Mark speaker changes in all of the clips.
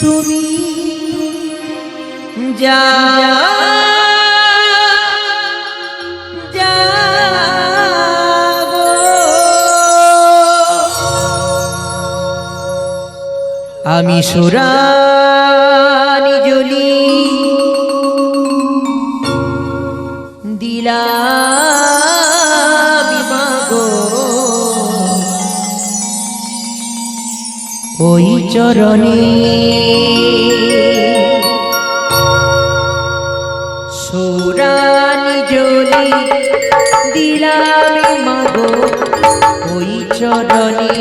Speaker 1: তুমি যা। আমি সুরানি জলি ওই চরণে। সুরানি জলি দিলাম মাগো ওই চরণে।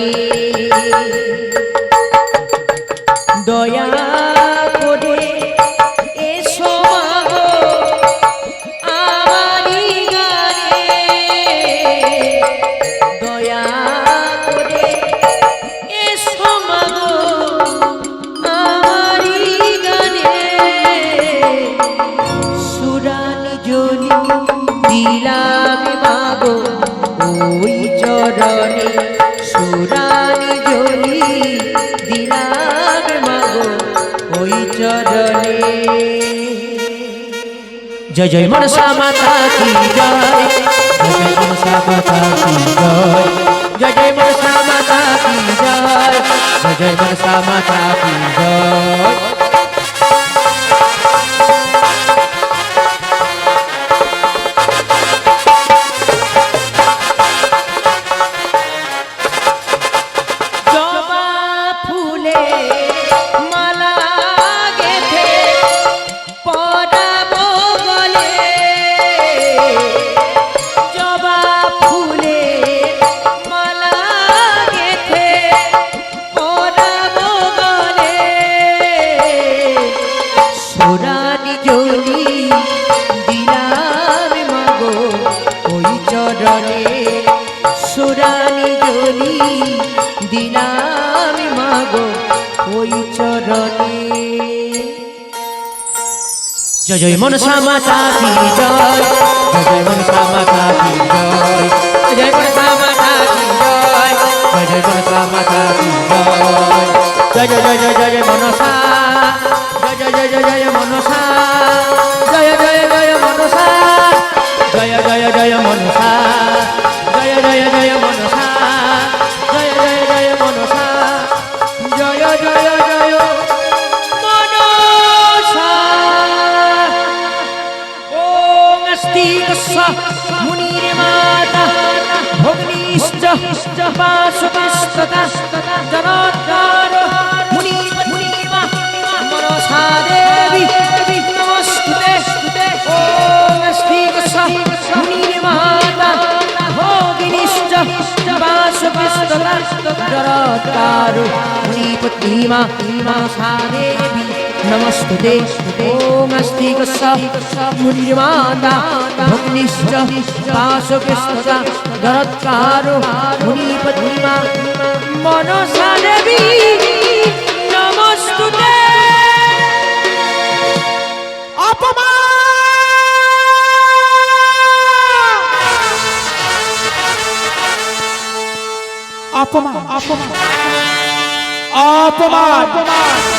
Speaker 1: মাগো ওই চরণে সুরানি জলি দিলাম মাগো, ওই চরণে। জয় জয় মনসা মাতা কি জয় জয় মনসা মাতা কি জয় জয় জয় মনসা মাতা কি জয় জয় জয় মনসা মাতা কি জয়। দিলাম মাগো ওই চরণে। জয় জয়, মনসা মাতা কি জয়? জয় মনসা মাতা কি জয়? জয় মনসা মাতা কি জয়? জয় মনসা মাতা কি জয় জয় জয় জয় জয় মুস্তফা সুবিস্ততা জনতার মুনি মুনিমা মনসা দেবী নমস্তুতে। ওম শ্রী মুনিমাতা ভোগিনিশ্চ বা সুবিস্ততা জনতার মুনি পুত্রিমা মনসা দেবী नमस्ते ॐ अस्ति मुनिर्माता भग्निश्च पाशुकृष्णता गरत्कारो मुनिपद्मा मनसा देवी
Speaker 2: नमस्ते अपमा अपमान अपमान अपमान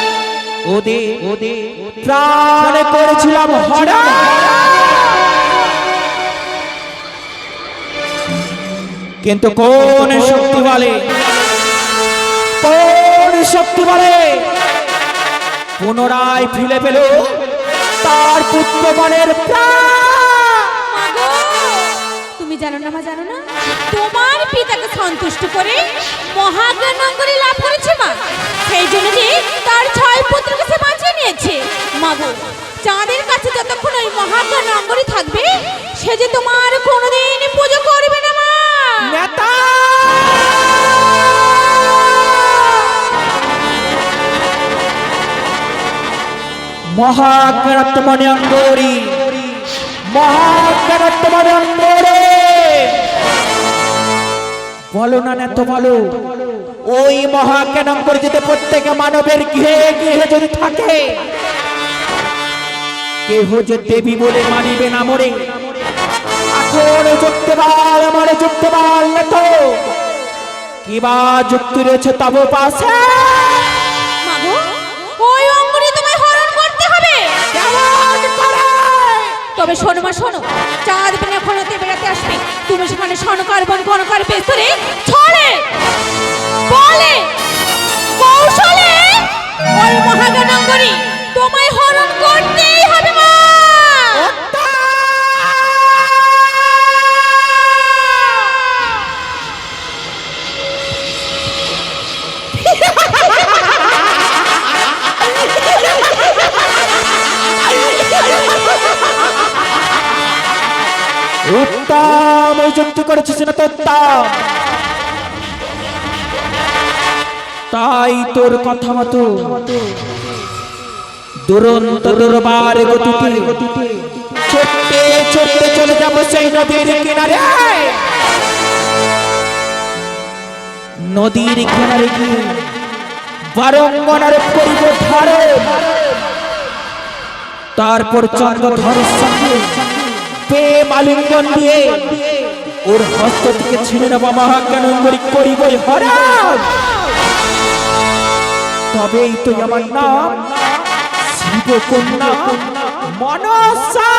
Speaker 2: ওদের ওদের প্রাণ করেছিলাম হরা কিন্তু কোন শক্তি বলে? কোন শক্তি বলে? পুনরায় ফিরে পেল তার পুত্রগণের প্রাণ।
Speaker 3: তুমি জানো না, মা জানো না? তোমার পিতাকে সন্তুষ্ট করে মহাজ্ঞান লাভ করেছে মা। সেই জন্য যে তার ছয় পুত্রকে সে বাঁচিয়ে নিয়েছে। মাগো, চাঁদের কাছে যতক্ষণ ওই মহাজ্ঞান থাকবে, সে যে তোমার কোনোদিন পুজো করবে না, মা।
Speaker 2: নেতা! মহাজ্ঞানাত্মনে অঙ্গরি মহাজ্ঞানাত্মনে অঙ্গরে বলো না না, তো বলো। ওই কেন পরিচিত প্রত্যেকে মানবের গৃহে গৃহে যদি থাকে, কেহ যে দেবী বলে মানিবে না মরে। আমার যুক্তি কিবা যুক্তি রয়েছে তব পাশে?
Speaker 3: তবে শোনো মা, শোনো। চাঁদ বিনে খনতে বেড়াতে আসবে। তুমি সেখানে সনকার বন কনকার পেস্তরে ছড়ে। বলে, কৌশলে। ওই মহাগণাঙ্গরি তোমায় হরণ করতেই
Speaker 2: উত্তম ওই যুক্তি করেছিস না তাই তোর কথা মতো দুরন্ত দুর্বার গতিতে ছুটতে ছুটতে চলে যাব সেই নদীর কিনারে। নদীর কিনারে গিয়ে বারঙ্গনার করিব ধারে তারপর চন্দ্রধরের সঙ্গে প্রেম মালিঙ্গন দিয়ে ওর হস্ত থেকে ছিনে নেব মহাজ্ঞানঙ্গরি করিবই তবেই তো আমার নাম শিবকন্যা মনসা।